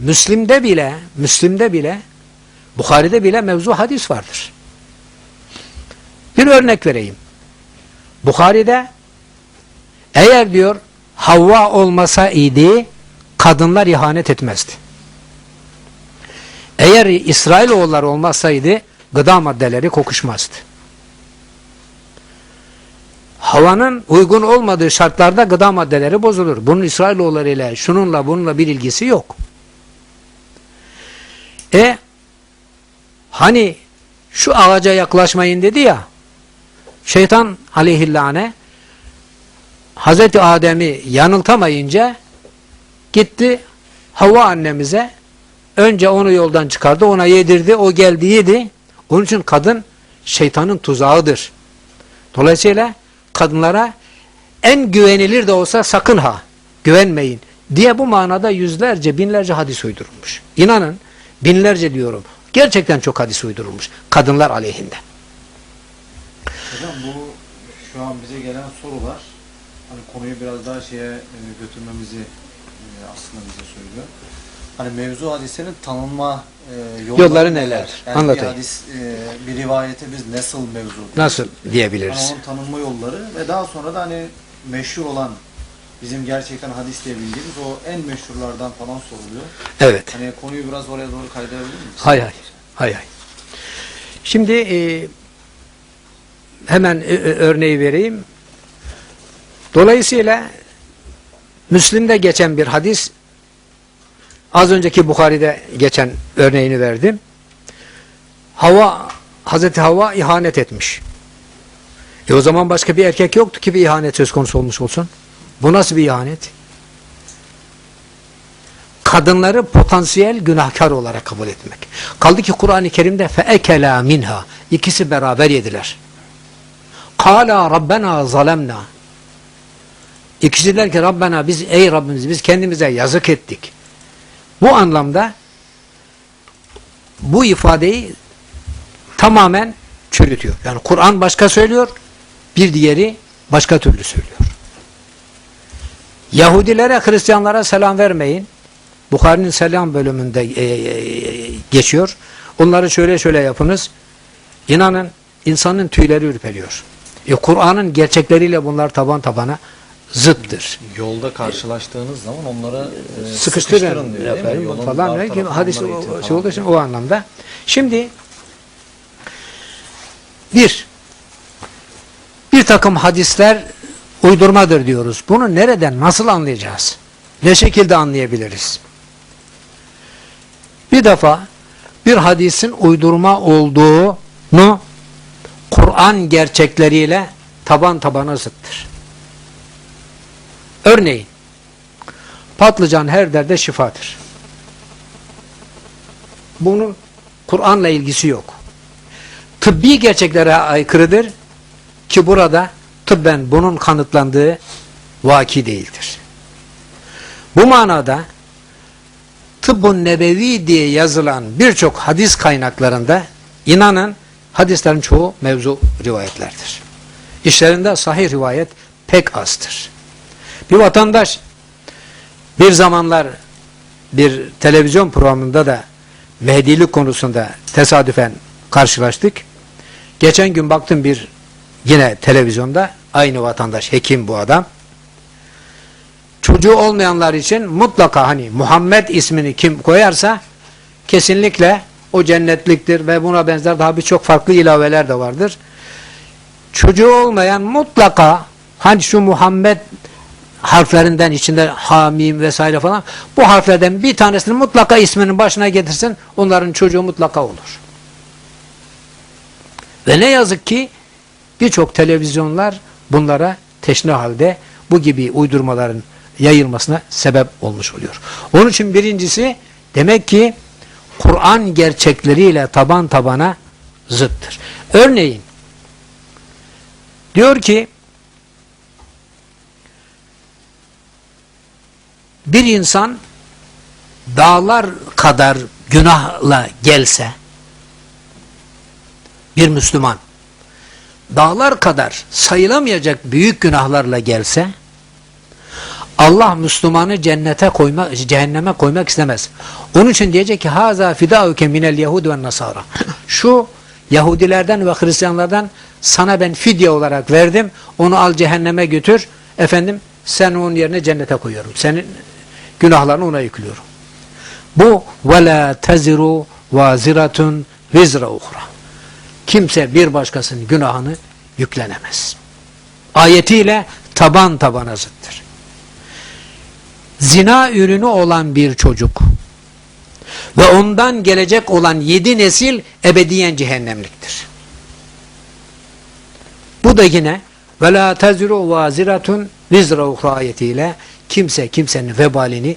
Müslim'de bile, Müslim'de bile, Bukhari'de bile mevzu hadis vardır. Bir örnek vereyim. Bukhari'de eğer diyor Havva olmasa idi kadınlar ihanet etmezdi. Eğer İsrailoğulları olmasaydı gıda maddeleri kokuşmazdı. Havanın uygun olmadığı şartlarda gıda maddeleri bozulur. Bunun İsrailoğulları ile şununla bununla bir ilgisi yok. E hani şu ağaca yaklaşmayın dedi ya şeytan aleyhillâne Hazreti Adem'i yanıltamayınca gitti Havva annemize önce onu yoldan çıkardı ona yedirdi o geldi yedi onun için kadın şeytanın tuzağıdır. Dolayısıyla kadınlara en güvenilir de olsa sakın ha güvenmeyin diye bu manada yüzlerce binlerce hadis uydurulmuş. İnanın binlerce diyorum. Gerçekten çok hadis uydurulmuş. Kadınlar aleyhinde. Hocam bu şu an bize gelen sorular hani konuyu biraz daha şeye e, götürmemizi e, aslında bize söylüyor. Hani mevzu hadislerin tanınma e, yolları, Yolları neler? Yani Anlatayım. Bir hadis, e, bir rivayete biz nasıl mevzu? Nasıl Hani diyebiliriz? onun tanınma yolları ve daha sonra da hani meşhur olan bizim gerçekten hadis diye bildiğimiz o en meşhurlardan falan soruluyor. Evet. Hani konuyu biraz oraya doğru kaydırabilir miyiz? Hay hay. Hay hay. Şimdi e, hemen e, e, örneği vereyim. Dolayısıyla Müslim'de geçen bir hadis az önceki Bukhari'de geçen örneğini verdim. Hava Hazreti Hava ihanet etmiş. E o zaman başka bir erkek yoktu ki bir ihanet söz konusu olmuş olsun. Bu nasıl bir ihanet? kadınları potansiyel günahkar olarak kabul etmek. Kaldı ki Kur'an-ı Kerim'de feekela minha ikisi beraber yediler. Kala Rabbena zalemna İkisi der ki Rabbena biz ey Rabbimiz biz kendimize yazık ettik. Bu anlamda bu ifadeyi tamamen çürütüyor. Yani Kur'an başka söylüyor, bir diğeri başka türlü söylüyor. Yahudilere, Hristiyanlara selam vermeyin. Bukhari'nin selam bölümünde e, e, geçiyor. Onları şöyle şöyle yapınız. İnanın insanın tüyleri ürperiyor. E, Kur'an'ın gerçekleriyle bunlar taban tabana zıttır. Yolda karşılaştığınız zaman onlara e, Sıkıştırın, diyor değil mi? efendim, falan. hadis o- şey olduğu için o anlamda. Şimdi bir bir takım hadisler uydurmadır diyoruz. Bunu nereden, nasıl anlayacağız? Ne şekilde anlayabiliriz? Bir defa bir hadisin uydurma olduğunu Kur'an gerçekleriyle taban tabana zıttır. Örneğin patlıcan her derde şifadır. Bunun Kur'an'la ilgisi yok. Tıbbi gerçeklere aykırıdır ki burada tıbben bunun kanıtlandığı vaki değildir. Bu manada tıbbun nebevi diye yazılan birçok hadis kaynaklarında inanın hadislerin çoğu mevzu rivayetlerdir. İşlerinde sahih rivayet pek azdır. Bir vatandaş bir zamanlar bir televizyon programında da Mehdilik konusunda tesadüfen karşılaştık. Geçen gün baktım bir yine televizyonda aynı vatandaş hekim bu adam. Çocuğu olmayanlar için mutlaka hani Muhammed ismini kim koyarsa kesinlikle o cennetliktir ve buna benzer daha birçok farklı ilaveler de vardır. Çocuğu olmayan mutlaka hani şu Muhammed harflerinden içinde hamim vesaire falan bu harflerden bir tanesini mutlaka isminin başına getirsin onların çocuğu mutlaka olur. Ve ne yazık ki birçok televizyonlar bunlara teşne halde bu gibi uydurmaların yayılmasına sebep olmuş oluyor. Onun için birincisi demek ki Kur'an gerçekleriyle taban tabana zıttır. Örneğin diyor ki bir insan dağlar kadar günahla gelse bir Müslüman dağlar kadar sayılamayacak büyük günahlarla gelse Allah Müslümanı cennete koymak, cehenneme koymak istemez. Onun için diyecek ki haza fidauke minel yehud ve nasara. Şu Yahudilerden ve Hristiyanlardan sana ben fidye olarak verdim. Onu al cehenneme götür. Efendim sen onun yerine cennete koyuyorum. Senin günahlarını ona yüklüyorum. Bu ve la teziru vaziratun vizra uhra. Kimse bir başkasının günahını yüklenemez. Ayetiyle taban tabana zıttır. Zina ürünü olan bir çocuk ve ondan gelecek olan yedi nesil ebediyen cehennemliktir. Bu da yine la teziru vaziratun vizra uhra ayetiyle kimse kimsenin vebalini